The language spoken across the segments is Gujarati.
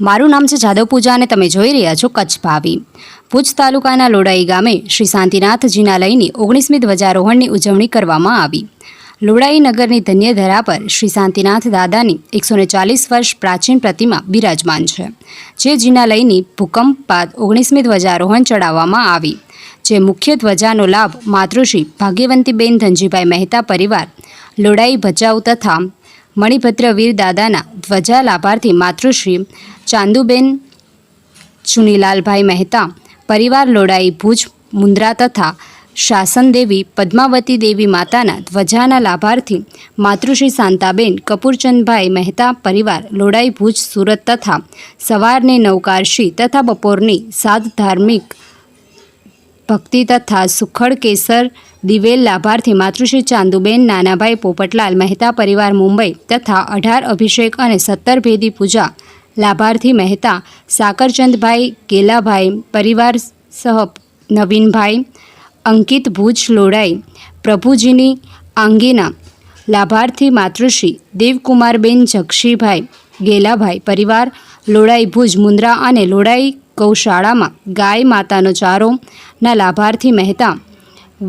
મારું નામ છે જાદવ પૂજા અને તમે જોઈ રહ્યા છો કચ્છ ભાવી. ભુજ તાલુકાના લોડાઈ ગામે શ્રી શાંતિનાથજીના લઈને ઓગણીસમી ધ્વજારોહણની ઉજવણી કરવામાં આવી. લોડાઈ નગરની ધન્ય ધરા પર શ્રી શાંતિનાથ દાદાની એકસો ચાલીસ વર્ષ પ્રાચીન પ્રતિમા બિરાજમાન છે, જે જીના લઈને ભૂકંપ બાદ ઓગણીસમી ધ્વજારોહણ ચડાવવામાં આવી. જે મુખ્ય ધ્વજાનો લાભ માતૃશ્રી ભાગ્યવંતીબેન ધનજીભાઈ મહેતા પરિવાર, લોડાઈ ભચાઉ તથા મણિભદ્ર વીર દાદાના ધ્વજા લાભાર્થી માતૃશ્રી ચાંદુબેન, ચુનીલાલભાઈ મહેતા, પરિવાર લોડાઈ ભુજ, મુન્દ્રા તથા શાસન દેવી પદ્માવતી દેવી માતાના ધ્વજાના લાભાર્થી માતૃશ્રી શાંતાબેન, કપૂરચંદભાઈ મહેતા, પરિવાર લોડાઈ ભુજ, સુરત તથા સવારની નવકારશી તથા બપોરની સાત ધાર્મિક ભક્તિ તથા સુખડ કેસર દિવેલ લાભાર્થી માતૃશ્રી ચાંદુબેન, નાનાભાઈ પોપટલાલ મહેતા, પરિવાર મુંબઈ તથા અઢાર અભિષેક અને સત્તર ભેદી પૂજા લાભાર્થી મહેતા, સાકરચંદભાઈ ગેલાભાઈ, પરિવાર સહ નવીનભાઈ, અંકિત ભુજ લોડાઈ, પ્રભુજીની આંગીના લાભાર્થી માતૃશ્રી, દેવકુમારબેન જક્ષીભાઈ ગેલાભાઈ, પરિવાર લોડાઈ ભુજ, મુન્દ્રા અને લોડાઈ ગૌશાળામાં ગાય માતાનો ચારો ના લાભાર્થી મહેતા,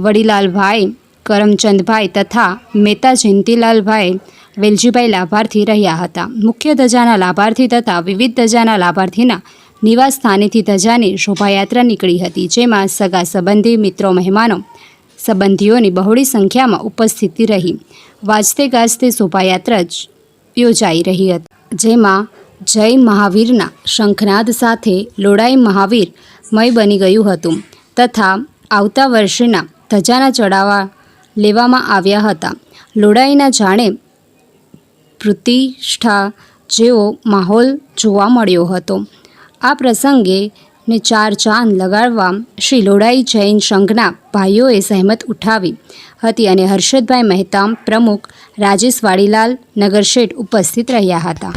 વડીલાલભાઈ, કરમચંદભાઈ તથા મહેતા જયંતિલાલભાઈ વેલજીભાઈ લાભાર્થી રહ્યા હતા. મુખ્ય ધજાના લાભાર્થી તથા વિવિધ ધજાના લાભાર્થીના નિવાસ સ્થાનેથી ધજાની શોભાયાત્રા નીકળી હતી, જેમાં સગા સંબંધી, મિત્રો, મહેમાનો, સંબંધીઓની બહોળી સંખ્યામાં ઉપસ્થિતિ રહી. વાજતે ગાજતે શોભાયાત્રા જ યોજાઈ રહી હતી, જેમાં જય મહાવીરના શંખનાદ સાથે લોડાઈ મહાવીર મય બની ગયું હતું તથા આવતા વર્ષેના ધજાના ચડાવવા લેવામાં આવ્યા હતા. લોડાઈના જાણે પ્રતિષ્ઠા જેવો માહોલ જોવા મળ્યો હતો. આ પ્રસંગે ને ચાર ચાંદ લગાડવા શ્રી લોડાઈ જૈન સંઘના ભાઈઓએ સહેમત ઉઠાવી હતી અને હર્ષદભાઈ મહેતા પ્રમુખ રાજેશ વાડીલાલ નગરશેઠ ઉપસ્થિત રહ્યા હતા.